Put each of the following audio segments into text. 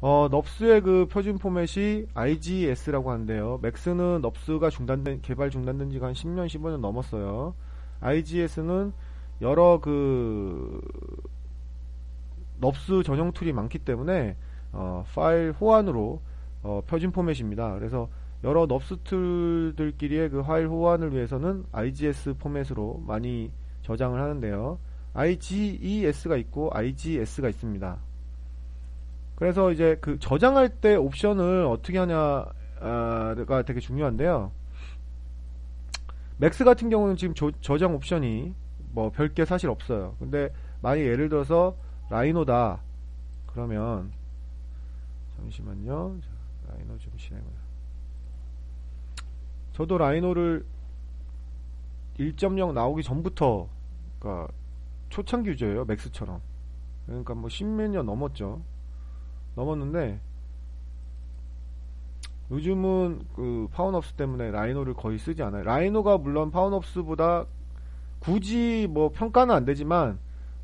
어, 넙스의 그 표준 포맷이 IGS라고 하는데요. 맥스는 넙스가 중단된, 개발 중단된 지가 한 10년, 15년 넘었어요. IGS는 여러 그, 넙스 전용 툴이 많기 때문에, 어, 파일 호환으로, 어, 표준 포맷입니다. 그래서 여러 넙스 툴들끼리의 그 파일 호환을 위해서는 IGS 포맷으로 많이 저장을 하는데요. IGES가 있고 IGS가 있습니다. 그래서 이제 그 저장할 때 옵션을 어떻게 하냐가 되게 중요한데요. 맥스 같은 경우는 지금 조, 저장 옵션이 뭐 별게 사실 없어요. 근데 만약 예를 들어서 라이노다 그러면 잠시만요. 자, 라이노 좀 실행을. 저도 라이노를 1.0 나오기 전부터 그러니까 초창기 유저예요. 맥스처럼. 그러니까 뭐 십몇 년 넘었죠. 넘었는데 요즘은 그 파운업스 때문에 라이노를 거의 쓰지 않아요. 라이노가 물론 파운업스보다 굳이 뭐 평가는 안 되지만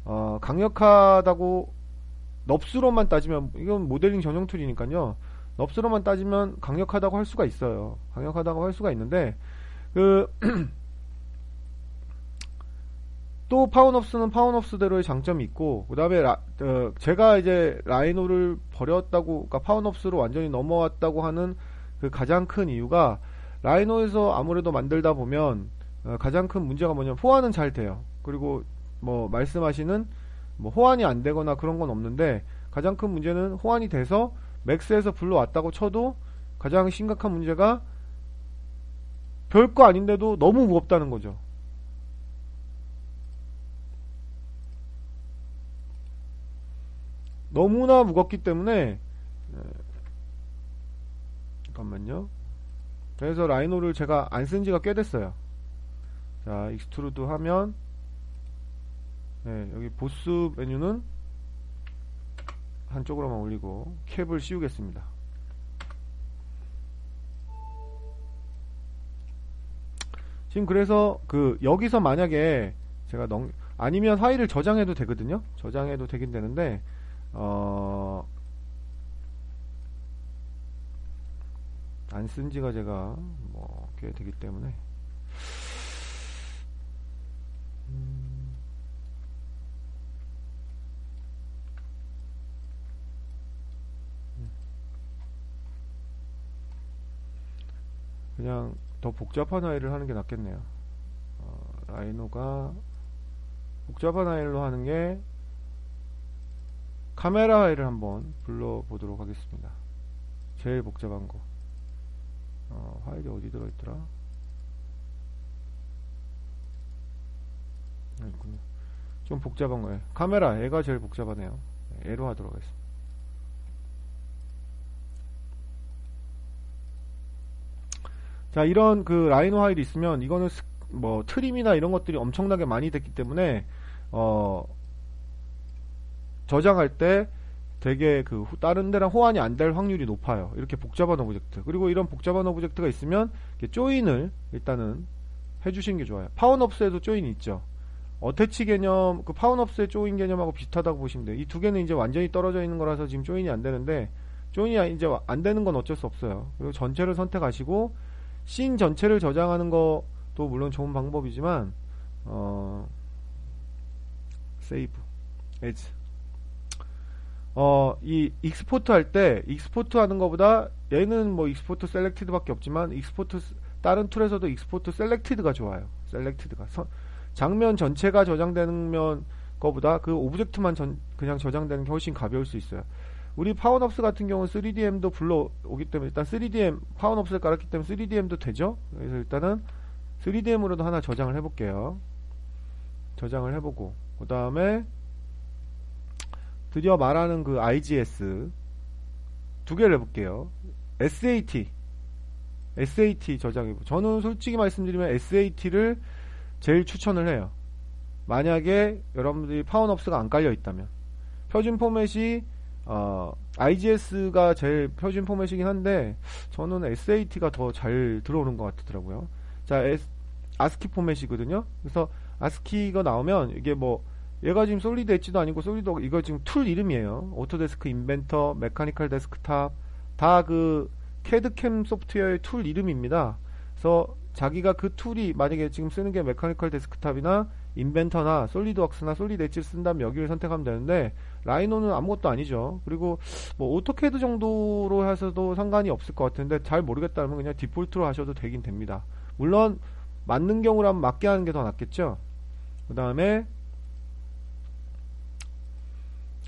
어 강력하다고 넙스로만 따지면 이건 모델링 전용 툴이니까요. 넙스로만 따지면 강력하다고 할 수가 있어요. 강력하다고 할 수가 있는데 그 또 파운업스는 파운업스대로의 장점이 있고 그 다음에 어, 제가 이제 라이노를 버렸다고 그러니까 파운업스로 완전히 넘어왔다고 하는 그 가장 큰 이유가 라이노에서 아무래도 만들다 보면 어, 가장 큰 문제가 뭐냐면 호환은 잘 돼요. 그리고 뭐 말씀하시는 뭐 호환이 안 되거나 그런 건 없는데 가장 큰 문제는 호환이 돼서 맥스에서 불러왔다고 쳐도 가장 심각한 문제가 별거 아닌데도 너무 무겁다는 거죠 너무나 무겁기 때문에 네. 잠깐만요. 그래서 라이노를 제가 안 쓴 지가 꽤 됐어요. 자, 익스트루드 하면 네, 여기 보스 메뉴는 한쪽으로만 올리고 캡을 씌우겠습니다. 지금 그래서 그 여기서 만약에 제가 넘 아니면 파일을 저장해도 되거든요. 저장해도 되긴 되는데 어, 안 쓴 지가 제가 뭐, 꽤 되기 때문에. 음, 그냥 더 복잡한 아이를 하는 게 낫겠네요. 어, 라이노가 복잡한 아이로 하는 게 카메라 파일을 한번 불러보도록 하겠습니다. 제일 복잡한 거. 어, 파일이 어디 들어있더라? 있군요. 좀 복잡한 거예요. 카메라, 애가 제일 복잡하네요. 애로 하도록 하겠습니다. 자, 이런 그 라이노 파일이 있으면 이거는 뭐 트림이나 이런 것들이 엄청나게 많이 됐기 때문에 어 저장할 때 되게 그 다른 데랑 호환이 안 될 확률이 높아요. 이렇게 복잡한 오브젝트. 그리고 이런 복잡한 오브젝트가 있으면 조인을 일단은 해주시는 게 좋아요. 파운업스에도 조인이 있죠. 어태치 개념, 그 파운업스의 조인 개념하고 비슷하다고 보시면 돼요. 이 두 개는 이제 완전히 떨어져 있는 거라서 지금 조인이 안 되는데, 조인이 이제 안 되는 건 어쩔 수 없어요. 그리고 전체를 선택하시고, 씬 전체를 저장하는 것도 물론 좋은 방법이지만, 어, 세이브, 에즈. 어, 이 익스포트 할 때 익스포트 하는 것보다 얘는 뭐 익스포트 셀렉티드밖에 없지만 익스포트 다른 툴에서도 익스포트 셀렉티드가 좋아요. 셀렉티드가 장면 전체가 저장되는 거보다 그 오브젝트만 전, 그냥 저장되는 게 훨씬 가벼울 수 있어요. 우리 파워업스 같은 경우는 3DM도 불러오기 때문에 일단 3DM 파워업스를 깔았기 때문에 3DM도 되죠. 그래서 일단은 3DM으로도 하나 저장을 해볼게요. 저장을 해보고 그 다음에 드디어 말하는 그 IGS 두 개를 해볼게요. SAT SAT 저장해 저는 솔직히 말씀드리면 SAT를 제일 추천을 해요. 만약에 여러분들이 파운업스가 안 깔려 있다면 표준 포맷이 어, IGS가 제일 표준 포맷이긴 한데 저는 SAT가 더 잘 들어오는 것 같더라고요. 자, S, 아스키 포맷이거든요. 그래서 아스키가 나오면 이게 뭐 얘가 지금 솔리드 엣지도 아니고 솔리드 이거 지금 툴 이름이에요. 오토데스크 인벤터, 메카니컬 데스크탑 다 그 캐드캠 소프트웨어의 툴 이름입니다. 그래서 자기가 그 툴이 만약에 지금 쓰는 게 메카니컬 데스크탑이나 인벤터나 솔리드웍스나 솔리드 엣지를 쓴다면 여기를 선택하면 되는데 라이노는 아무것도 아니죠. 그리고 뭐 오토캐드 정도로 해서도 상관이 없을 것 같은데 잘 모르겠다면 그냥 디폴트로 하셔도 되긴 됩니다. 물론 맞는 경우라면 맞게 하는 게 더 낫겠죠. 그 다음에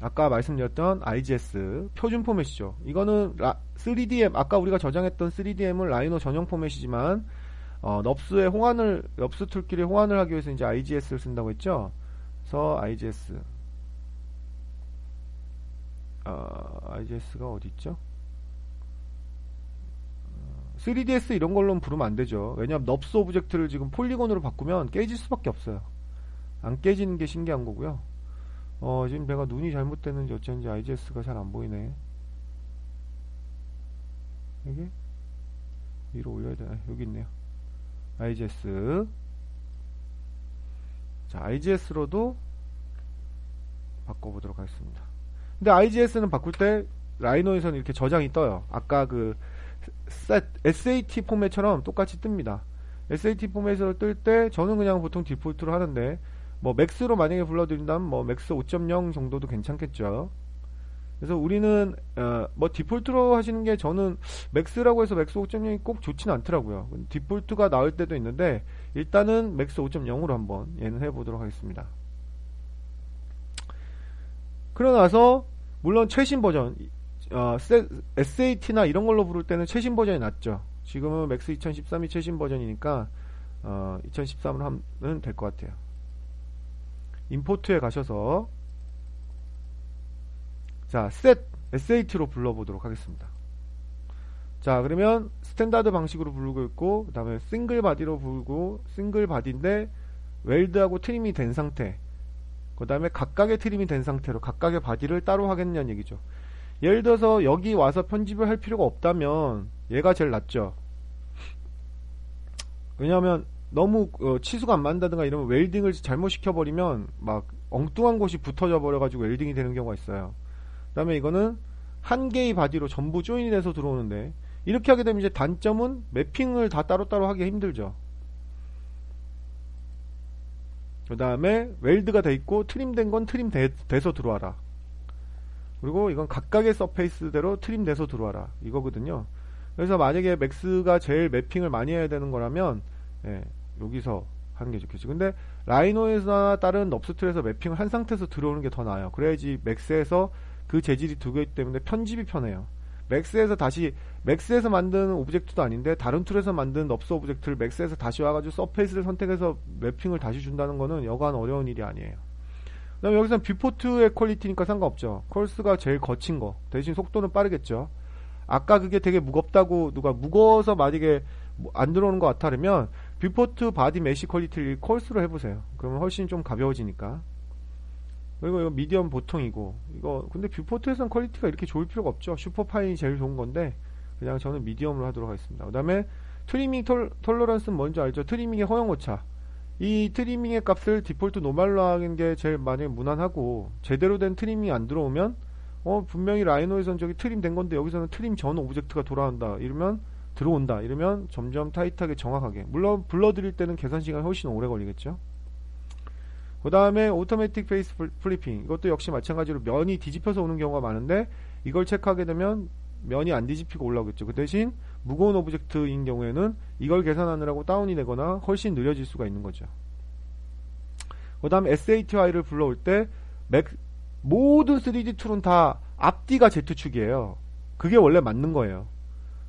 아까 말씀드렸던 IGS 표준 포맷이죠. 이거는 3DM 아까 우리가 저장했던 3DM은 라이노 전용 포맷이지만 어, 넙스의 홍안을 넙스 툴끼리 홍안을 하기 위해서 이제 IGS를 쓴다고 했죠. 그래서 IGS 어, IGS가 어디 있죠? 3ds 이런 걸로는 부르면 안 되죠. 왜냐하면 넙스 오브젝트를 지금 폴리곤으로 바꾸면 깨질 수밖에 없어요. 안 깨지는 게 신기한 거고요. 어, 지금 내가 눈이 잘못됐는지 어쩐지 IGS가 잘 안 보이네. 여기? 위로 올려야 되나? 여기 있네요. IGS. 자, IGS로도 바꿔보도록 하겠습니다. 근데 IGS는 바꿀 때 라이노에서는 이렇게 저장이 떠요. 아까 그 SAT 포맷처럼 똑같이 뜹니다. SAT 포맷으로 뜰 때 저는 그냥 보통 디폴트로 하는데 뭐 맥스로 만약에 불러드린다면 뭐 맥스 5.0 정도도 괜찮겠죠. 그래서 우리는 어, 뭐 디폴트로 하시는 게 저는 맥스라고 해서 맥스 5.0이 꼭 좋지는 않더라고요. 디폴트가 나올 때도 있는데 일단은 맥스 5.0으로 한번 얘는 해보도록 하겠습니다. 그러고 나서 물론 최신 버전 어, SAT나 이런 걸로 부를 때는 최신 버전이 낫죠. 지금은 맥스 2013이 최신 버전이니까 어, 2013으로 하면 될 것 같아요. 임포트에 가셔서 자, set SAT로 불러보도록 하겠습니다. 자, 그러면 스탠다드 방식으로 부르고 있고, 그 다음에 싱글 바디로 부르고, 싱글 바디인데, 웰드하고 트림이 된 상태. 그 다음에 각각의 트림이 된 상태로 각각의 바디를 따로 하겠냐는 얘기죠. 예를 들어서 여기 와서 편집을 할 필요가 없다면 얘가 제일 낫죠. 왜냐하면 너무 어, 치수가 안 맞는다든가 이러면 웰딩을 잘못 시켜버리면 막 엉뚱한 곳이 붙어져 버려가지고 웰딩이 되는 경우가 있어요. 그 다음에 이거는 한 개의 바디로 전부 조인이 돼서 들어오는데 이렇게 하게 되면 이제 단점은 매핑을 다 따로따로 하기 힘들죠. 그 다음에 웰드가 돼 있고 트림된 건 트림 돼, 서 들어와라. 그리고 이건 각각의 서페이스대로 트림 돼서 들어와라. 이거거든요. 그래서 만약에 맥스가 제일 매핑을 많이 해야 되는 거라면 예, 여기서 하는 게 좋겠죠. 근데 라이노에서나 다른 넙스툴에서 매핑을 한 상태에서 들어오는 게 더 나아요. 그래야지 맥스에서 그 재질이 두 개이기 때문에 편집이 편해요. 맥스에서 다시 맥스에서 만든 오브젝트도 아닌데 다른 툴에서 만든 넙스 오브젝트를 맥스에서 다시 와가지고 서페이스를 선택해서 매핑을 다시 준다는 거는 여간 어려운 일이 아니에요. 그다음 여기서는 뷰포트의 퀄리티니까 상관없죠. 컬스가 제일 거친 거 대신 속도는 빠르겠죠. 아까 그게 되게 무겁다고 누가 무거워서 만약에 뭐안 들어오는 것 같아 그러면 뷰포트 바디 메시 퀄리티를 컬스로 해보세요. 그러면 훨씬 좀 가벼워지니까. 그리고 이거 미디엄 보통이고 이거 근데 뷰포트에서는 퀄리티가 이렇게 좋을 필요가 없죠. 슈퍼파인이 제일 좋은 건데 그냥 저는 미디엄으로 하도록 하겠습니다. 그 다음에 트리밍 톨, 톨러런스는 뭔지 알죠? 트리밍의 허용 오차. 이 트리밍의 값을 디폴트 노말로 하는 게 제일 만약에 무난하고 제대로 된 트리밍이 안 들어오면 어 분명히 라이노에선 저기 트림 된 건데 여기서는 트림 전 오브젝트가 돌아온다 이러면 들어온다 이러면 점점 타이트하게 정확하게 물론 불러드릴 때는 계산 시간이 훨씬 오래 걸리겠죠 그 다음에 오토매틱 페이스 플리핑 이것도 역시 마찬가지로 면이 뒤집혀서 오는 경우가 많은데 이걸 체크하게 되면 면이 안 뒤집히고 올라오겠죠 그 대신 무거운 오브젝트인 경우에는 이걸 계산하느라고 다운이 되거나 훨씬 느려질 수가 있는 거죠. 그 다음 SATY를 불러올 때 맥, 모든 3D 툴은 다 앞뒤가 Z축이에요. 그게 원래 맞는 거예요.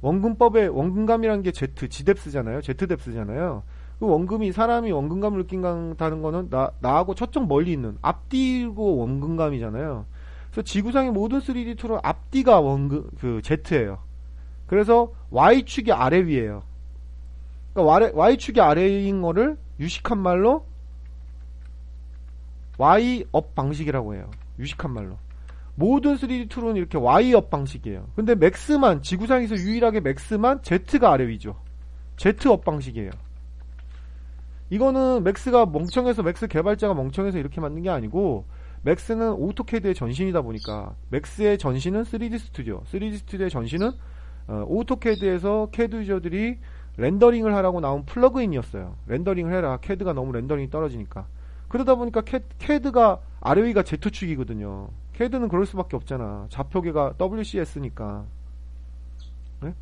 원근법에 원근감이라는 게 Z, G뎁스잖아요. Z뎁스잖아요. 그 원금이 사람이 원근감을 느낀다는 거는 나, 나하고 저쪽 멀리 있는 앞뒤고 원근감이잖아요. 그래서 지구상의 모든 3D 툴은 앞뒤가 원근 그 Z예요. 그래서 Y축이 아래 위에요. 그러니까 Y축이 아래인 거를 유식한 말로 Y업 방식이라고 해요. 유식한 말로. 모든 3D 툴은 이렇게 Y업 방식이에요. 근데 맥스만, 지구상에서 유일하게 맥스만 Z가 아래 위죠. Z업 방식이에요. 이거는 맥스가 멍청해서 맥스 개발자가 멍청해서 이렇게 만든 게 아니고 맥스는 오토캐드의 전신이다 보니까 맥스의 전신은 3D 스튜디오, 3D 스튜디오의 전신은 어, 오토캐드에서 캐드 유저들이 렌더링을 하라고 나온 플러그인이었어요. 렌더링을 해라. 캐드가 너무 렌더링이 떨어지니까. 그러다 보니까 캐, 캐드가 아래 위가 Z축이거든요. 캐드는 그럴 수밖에 없잖아. 좌표계가 WCS니까. 네?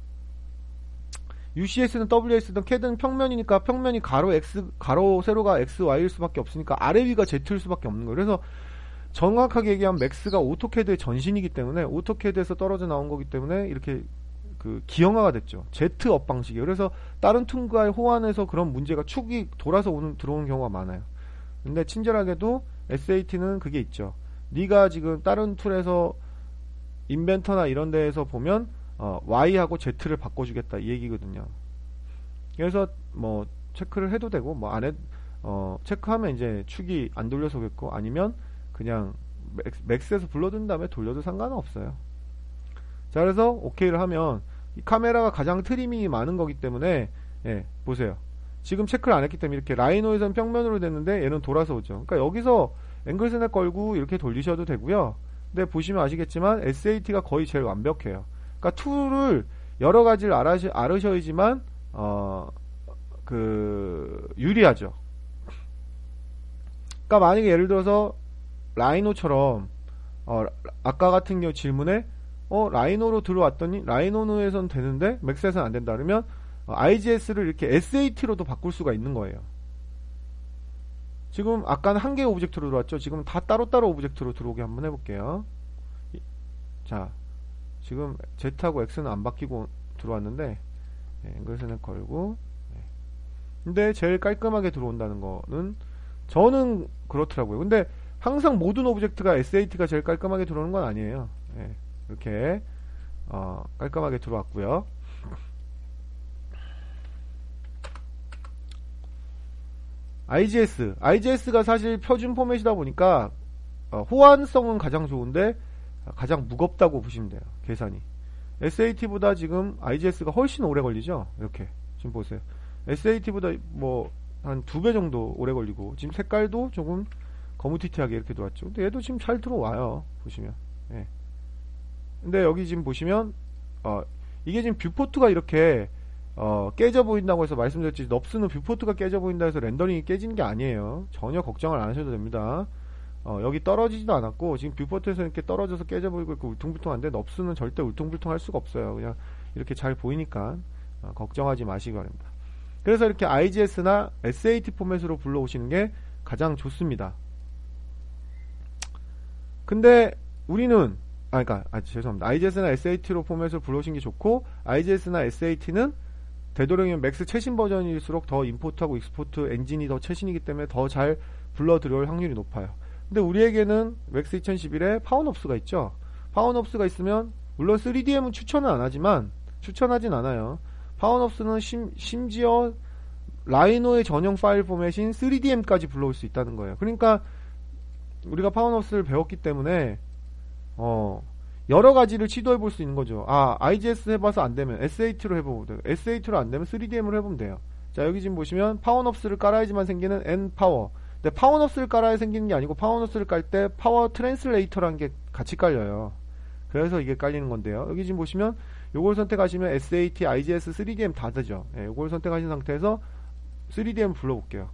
UCS는 WS든 캐드는 평면이니까 평면이 가로 X, 가로 세로가 X, Y일 수밖에 없으니까 아래 위가 Z일 수밖에 없는 거예요. 그래서 정확하게 얘기하면 맥스가 오토캐드의 전신이기 때문에 오토캐드에서 떨어져 나온 거기 때문에 이렇게 그 기형화가 됐죠. Z 업 방식이. 그래서 다른 툴과의 호환에서 그런 문제가 축이 돌아서 오는 들어오는 경우가 많아요. 근데 친절하게도 SAT는 그게 있죠. 네가 지금 다른 툴에서 인벤터나 이런 데에서 보면 어, Y하고 Z를 바꿔주겠다 이 얘기거든요. 그래서 뭐 체크를 해도 되고 뭐 안에 어, 체크하면 이제 축이 안 돌려서겠고 아니면 그냥 맥스, 에서 불러둔 다음에 돌려도 상관은 없어요. 자 그래서 OK를 하면 이 카메라가 가장 트리밍이 많은 거기 때문에 예, 보세요. 지금 체크를 안 했기 때문에 이렇게 라이노에선 평면으로 됐는데 얘는 돌아서 오죠. 그러니까 여기서 앵글 스냅 걸고 이렇게 돌리셔도 되고요. 근데 보시면 아시겠지만 SAT가 거의 제일 완벽해요. 그러니까 툴을 여러 가지를 알아시, 알으셔야지만 어, 그 유리하죠. 그러니까 만약에 예를 들어서 라이노처럼 어, 아까 같은 경우 질문에 어 라이노로 들어왔더니 라이노에선 되는데 맥스에서는 안 된다 그러면 어, IGS를 이렇게 SAT로도 바꿀 수가 있는 거예요. 지금 아까는 한 개의 오브젝트로 들어왔죠. 지금 다 따로따로 오브젝트로 들어오게 한번 해볼게요. 자, 지금 Z하고 X는 안 바뀌고 들어왔는데 네, 앵글선을 걸고 네. 근데 제일 깔끔하게 들어온다는 거는 저는 그렇더라고요. 근데 항상 모든 오브젝트가 SAT가 제일 깔끔하게 들어오는 건 아니에요. 네. 이렇게 어, 깔끔하게 들어왔고요. IGS, IGS가 사실 표준 포맷이다 보니까 어, 호환성은 가장 좋은데 가장 무겁다고 보시면 돼요. 계산이. SAT보다 지금 IGS가 훨씬 오래 걸리죠. 이렇게 지금 보세요. SAT보다 뭐 한 두 배 정도 오래 걸리고 지금 색깔도 조금 거무튀튀하게 이렇게 들어왔죠. 근데 얘도 지금 잘 들어와요. 보시면. 예. 근데 여기 지금 보시면 어, 이게 지금 뷰포트가 이렇게 어, 깨져 보인다고 해서 말씀드렸지 넙스는 뷰포트가 깨져 보인다 해서 렌더링이 깨지는 게 아니에요. 전혀 걱정을 안 하셔도 됩니다. 어, 여기 떨어지지도 않았고 지금 뷰포트에서 이렇게 떨어져서 깨져 보이고 있고 울퉁불퉁한데 넙스는 절대 울퉁불퉁할 수가 없어요. 그냥 이렇게 잘 보이니까 어, 걱정하지 마시기 바랍니다. 그래서 이렇게 IGS나 SAT 포맷으로 불러오시는 게 가장 좋습니다. 근데 우리는 아, 그러니까 아, 죄송합니다. IGS나 SAT로 포맷을 불러오신 게 좋고 IGS나 SAT는 되도록이면 맥스 최신 버전일수록 더 임포트하고 익스포트 엔진이 더 최신이기 때문에 더 잘 불러 들어올 확률이 높아요. 근데 우리에게는 맥스 2011에 파워업스가 있죠. 파워업스가 있으면 물론 3DM은 추천은 안 하지만 추천하진 않아요. 파워업스는 심지어 라이노의 전용 파일 포맷인 3DM까지 불러올 수 있다는 거예요. 그러니까 우리가 파워업스를 배웠기 때문에 어, 여러 가지를 시도해 볼 수 있는 거죠. 아, IGS 해봐서 안 되면 SAT로 해보고. SAT로 안 되면 3DM으로 해보면 돼요. 자, 여기 지금 보시면 파워업스를 깔아야지만 생기는 N파워. 근데 파워업스를 깔아야 생기는 게 아니고 파워업스를 깔 때 파워 트랜슬레이터라는 게 같이 깔려요. 그래서 이게 깔리는 건데요. 여기 지금 보시면 요걸 선택하시면 SAT, IGS, 3DM 다 되죠. 예, 요걸 선택하신 상태에서 3DM 불러볼게요.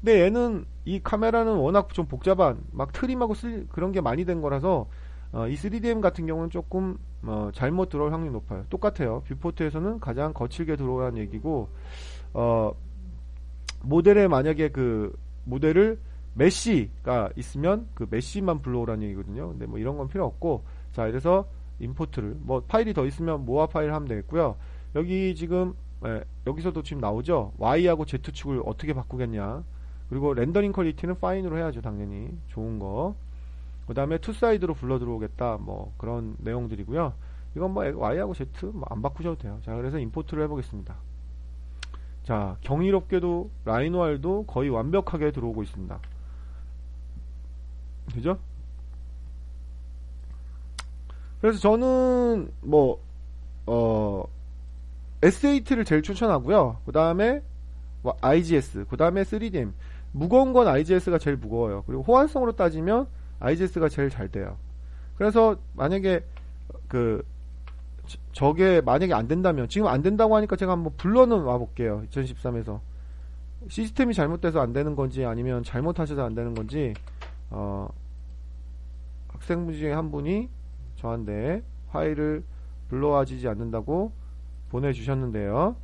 근데 얘는 이 카메라는 워낙 좀 복잡한 막 트림하고 쓸 그런 게 많이 된 거라서 어, 이 3DM 같은 경우는 조금 어, 잘못 들어올 확률이 높아요. 똑같아요. 뷰포트에서는 가장 거칠게 들어오라는 얘기고 어, 모델에 만약에 그 모델을 메시가 있으면 그 메시만 불러오라는 얘기거든요. 근데 뭐 이런 건 필요 없고 자 이래서 임포트를 뭐 파일이 더 있으면 모아 파일 하면 되겠고요. 여기 지금 예, 여기서도 지금 나오죠. Y하고 Z축을 어떻게 바꾸겠냐. 그리고 렌더링 퀄리티는 파인으로 해야죠. 당연히 좋은 거. 그 다음에 투사이드로 불러 들어오겠다 뭐 그런 내용들이고요 이건 뭐 Y하고 Z 뭐 안 바꾸셔도 돼요 자 그래서 임포트를 해보겠습니다 자 경이롭게도 라이노알도 거의 완벽하게 들어오고 있습니다 그죠? 그래서 저는 뭐 어, SAT를 제일 추천하고요 그 다음에 IGS, 그 다음에 3DM. 무거운 건 IGS가 제일 무거워요. 그리고 호환성으로 따지면 IGS가 제일 잘 돼요. 그래서 만약에 그 저게 만약에 안 된다면 지금 안 된다고 하니까 제가 한번 불러는 와 볼게요. 2013에서 시스템이 잘못돼서 안 되는 건지 아니면 잘못하셔서 안 되는 건지 어 학생분 중에 한 분이 저한테 파일을 불러와지지 않는다고 보내주셨는데요.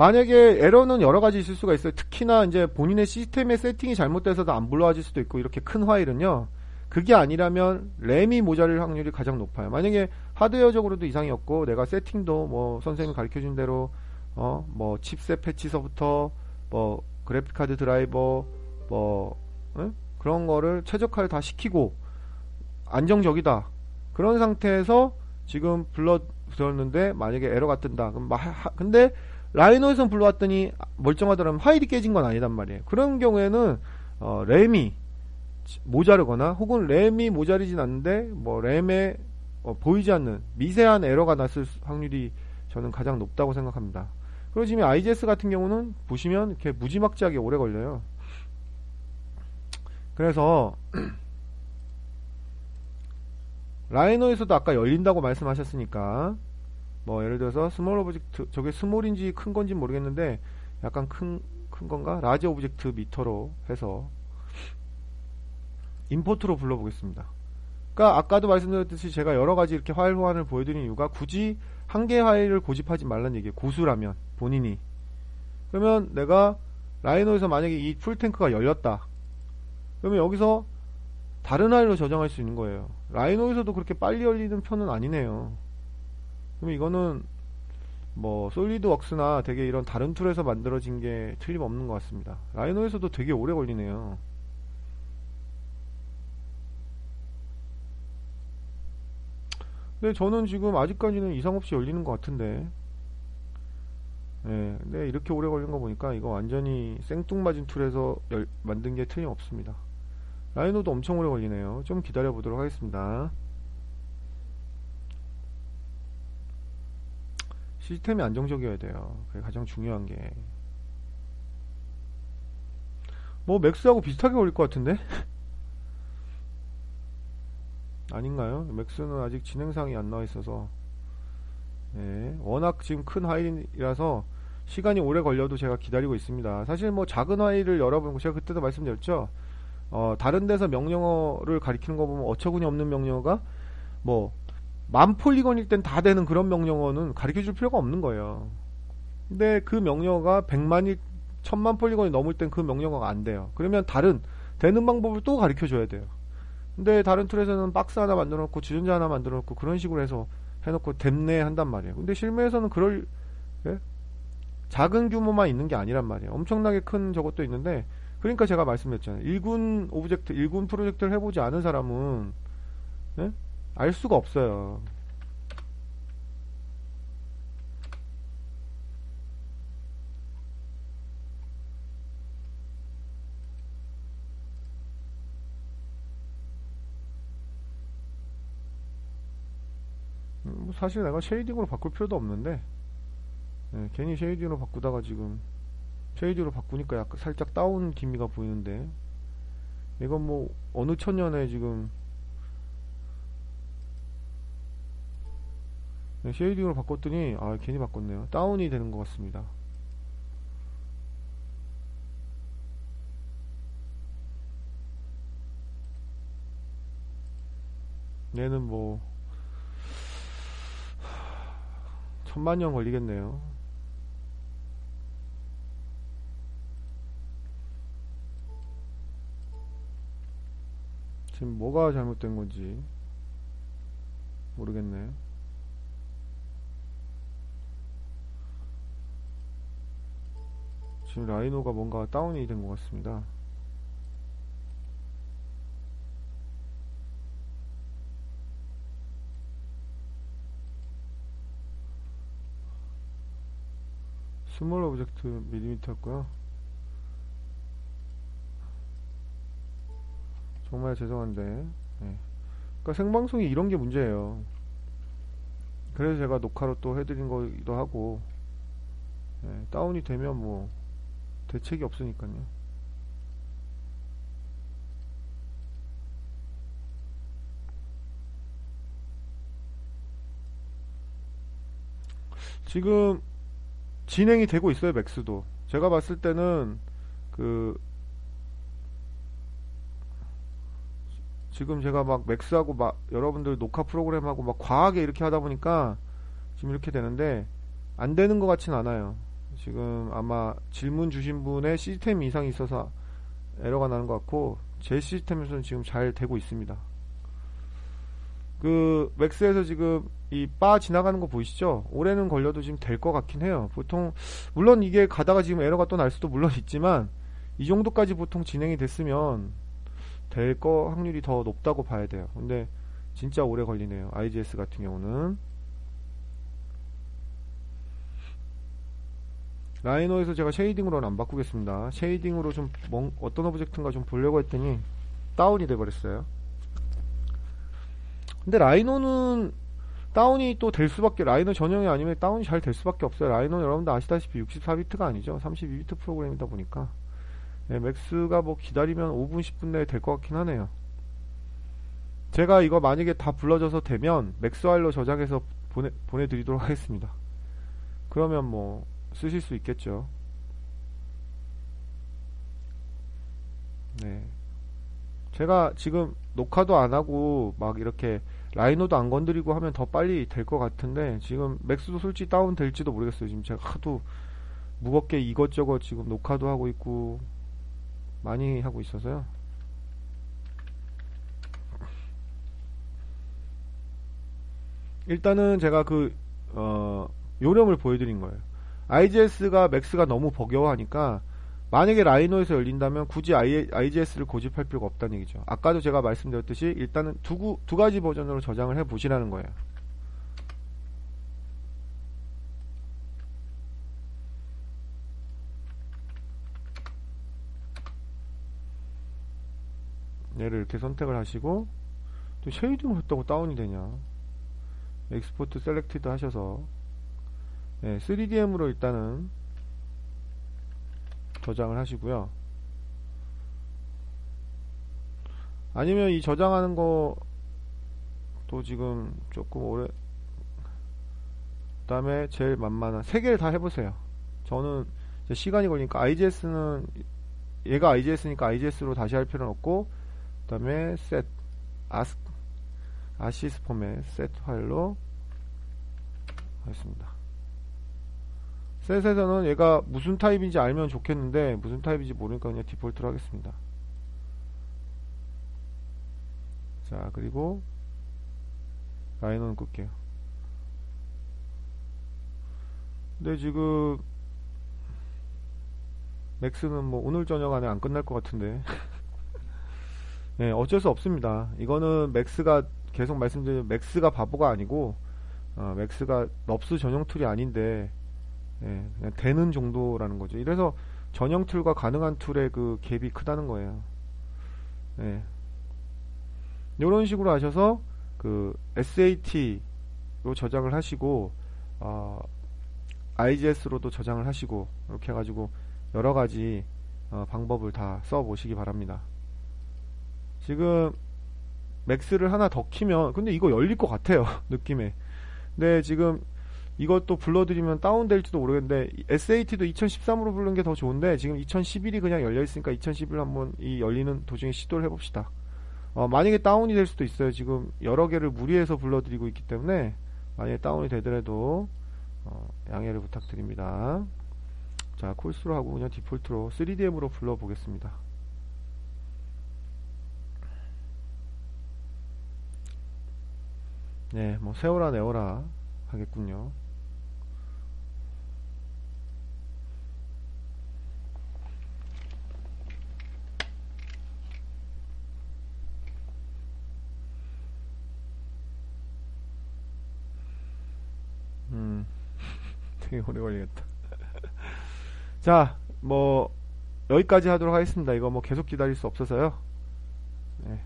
만약에 에러는 여러 가지 있을 수가 있어요. 특히나 이제 본인의 시스템의 세팅이 잘못돼서도 안 불러와질 수도 있고 이렇게 큰 파일은요. 그게 아니라면 램이 모자랄 확률이 가장 높아요. 만약에 하드웨어적으로도 이상이 없고 내가 세팅도 뭐 선생님 가르쳐 준 대로 어 뭐 칩셋 패치서부터 뭐 그래픽 카드 드라이버 뭐 응? 그런 거를 최적화를 다 시키고 안정적이다. 그런 상태에서 지금 불러 들었는데 만약에 에러가 뜬다. 그럼 마, 하, 근데 라이노에서 불러왔더니 멀쩡하더라면 파일이 깨진 건 아니단 말이에요. 그런 경우에는 어, 램이 모자르거나 혹은 램이 모자르진 않는데 뭐 램에 어, 보이지 않는 미세한 에러가 났을 확률이 저는 가장 높다고 생각합니다. 지금 IGS 같은 경우는 보시면 이렇게 무지막지하게 오래 걸려요. 그래서 라이노에서도 아까 열린다고 말씀하셨으니까 뭐 예를 들어서 스몰 오브젝트 저게 스몰인지 큰 건지 모르겠는데 약간 큰, 큰 건가? 라지 오브젝트 미터로 해서 임포트로 불러보겠습니다. 그러니까 아까도 말씀드렸듯이 제가 여러 가지 이렇게 파일 호환을 보여드린 이유가 굳이 한개 파일을 고집하지 말란 얘기예요. 고수라면 본인이 그러면 내가 라이노에서 만약에 이 풀탱크가 열렸다. 그러면 여기서 다른 파일로 저장할 수 있는 거예요. 라이노에서도 그렇게 빨리 열리는 편은 아니네요. 그럼 이거는 뭐 솔리드웍스나 되게 이런 다른 툴에서 만들어진 게 틀림없는 것 같습니다. 라이노에서도 되게 오래 걸리네요. 근데 저는 지금 아직까지는 이상 없이 열리는 것 같은데. 예, 근데 이렇게 오래 걸린 거 보니까 이거 완전히 생뚱맞은 툴에서 열, 만든 게 틀림없습니다. 라이노도 엄청 오래 걸리네요. 좀 기다려 보도록 하겠습니다. 시스템이 안정적이어야 돼요. 그게 가장 중요한 게. 뭐 맥스하고 비슷하게 걸릴 것 같은데? 아닌가요? 맥스는 아직 진행상이 안 나와 있어서 네, 워낙 지금 큰 하이라서 시간이 오래 걸려도 제가 기다리고 있습니다. 사실 뭐 작은 하이를 여러분 제가 그때도 말씀드렸죠. 어, 다른 데서 명령어를 가리키는 거 보면 어처구니 없는 명령어가 뭐 만 폴리건일 땐 다 되는 그런 명령어는 가르쳐 줄 필요가 없는 거예요. 근데 그 명령어가 100만일, 1000만 폴리건이 넘을 땐 그 명령어가 안 돼요. 그러면 다른 되는 방법을 또 가르쳐 줘야 돼요. 근데 다른 툴에서는 박스 하나 만들어 놓고 주전자 하나 만들어 놓고 그런 식으로 해서 해 놓고 댐내 한단 말이에요. 근데 실무에서는 그럴 예? 작은 규모만 있는 게 아니란 말이에요. 엄청나게 큰 저것도 있는데 그러니까 제가 말씀드렸잖아요. 1군 오브젝트, 1군 프로젝트를 해보지 않은 사람은 예? 알 수가 없어요. 뭐 사실 내가 쉐이딩으로 바꿀 필요도 없는데 네, 괜히 쉐이딩으로 바꾸다가 지금 쉐이딩으로 바꾸니까 약간 살짝 다운 기미가 보이는데 이건 뭐 어느 천년에 지금 쉐이딩으로 바꿨더니 아 괜히 바꿨네요 다운이 되는 것 같습니다 얘는 뭐 천만 년 걸리겠네요. 지금 뭐가 잘못된 건지 모르겠네. 지금 라이노가 뭔가 다운이 된 것 같습니다. 스몰 오브젝트 밀리미터였고요 정말 죄송한데 네. 그러니까 생방송이 이런 게 문제예요 그래서 제가 녹화로 또 해드린 거기도 하고 예, 다운이 되면 뭐 대책이 없으니까요. 지금 진행이 되고 있어요, 맥스도. 제가 봤을 때는 그 지금 제가 막 맥스하고 막 여러분들 녹화 프로그램하고 막 과하게 이렇게 하다 보니까 지금 이렇게 되는데 안 되는 것 같진 않아요. 지금 아마 질문 주신 분의 시스템 이상이 있어서 에러가 나는 것 같고 제 시스템에서는 지금 잘 되고 있습니다. 그 맥스에서 지금 이 바 지나가는 거 보이시죠? 올해는 걸려도 지금 될 것 같긴 해요. 보통 물론 이게 가다가 지금 에러가 또 날 수도 물론 있지만 이 정도까지 보통 진행이 됐으면 될 거 확률이 더 높다고 봐야 돼요. 근데 진짜 오래 걸리네요. IGS 같은 경우는 라이노에서 제가 쉐이딩으로는 안 바꾸겠습니다. 쉐이딩으로 좀 뭐, 어떤 오브젝트인가 좀 보려고 했더니 다운이 돼버렸어요. 근데 라이노는 다운이 또 될 수밖에 라이노 전용이 아니면 다운이 잘 될 수밖에 없어요. 라이노는 여러분들 아시다시피 64비트가 아니죠. 32비트 프로그램이다 보니까 네, 맥스가 뭐 기다리면 5분 10분 내에 될 것 같긴 하네요. 제가 이거 만약에 다 불러져서 되면 맥스 파일로 저장해서 보내, 보내드리도록 하겠습니다. 그러면 뭐 쓰실 수 있겠죠. 네. 제가 지금 녹화도 안 하고 막 이렇게 라이노도 안 건드리고 하면 더 빨리 될 것 같은데 지금 맥스도 솔직히 다운 될지도 모르겠어요. 지금 제가 하도 무겁게 이것저것 지금 녹화도 하고 있고 많이 하고 있어서요. 일단은 제가 그 어, 요령을 보여드린 거예요. IGS가 맥스가 너무 버겨워하니까 만약에 라이노에서 열린다면 굳이 IGS를 고집할 필요가 없다는 얘기죠. 아까도 제가 말씀드렸듯이 일단은 두, 두 가지 버전으로 저장을 해 보시라는 거예요. 얘를 이렇게 선택을 하시고 또 쉐이딩을 했다고 다운이 되냐 엑스포트 셀렉티드 하셔서 네, 3DM으로 일단은 저장을 하시고요. 아니면 이 저장하는 거 또 지금 조금 오래 그 다음에 제일 만만한 세 개를 다 해보세요. 저는 시간이 걸리니까 IGS는 얘가 IGS니까 IGS로 다시 할 필요는 없고 그 다음에 set 아스 아시스 포맷 set 파일로 하겠습니다. 셋에서는 얘가 무슨 타입인지 알면 좋겠는데 무슨 타입인지 모르니까 그냥 디폴트로 하겠습니다. 자 그리고 라이너는 끌게요. 근데 지금 맥스는 뭐 오늘 저녁 안에 안 끝날 것 같은데 네 어쩔 수 없습니다. 이거는 맥스가 계속 말씀드린 맥스가 바보가 아니고 어, 맥스가 넙스 전용 툴이 아닌데 예, 그냥 되는 정도라는 거죠. 이래서 전용 툴과 가능한 툴의 그 갭이 크다는 거예요. 예. 이런 식으로 하셔서 그 SAT로 저장을 하시고 어, IGS로도 저장을 하시고 이렇게 해가지고 여러 가지 어, 방법을 다 써보시기 바랍니다. 지금 맥스를 하나 더 키면 근데 이거 열릴 것 같아요 느낌에. 근데 지금 이것도 불러드리면 다운될지도 모르겠는데 SAT도 2013으로 부르는 게더 좋은데 지금 2011이 그냥 열려 있으니까 2011 한번 이 열리는 도중에 시도를 해봅시다. 어, 만약에 다운이 될 수도 있어요. 지금 여러 개를 무리해서 불러드리고 있기 때문에 만약에 다운이 되더라도 어, 양해를 부탁드립니다. 자 콜스로 하고 그냥 디폴트로 3DM으로 불러보겠습니다. 네, 뭐 세워라 내워라 하겠군요. 되게 오래 걸리겠다. 자, 뭐 여기까지 하도록 하겠습니다. 이거 뭐 계속 기다릴 수 없어서요. 네.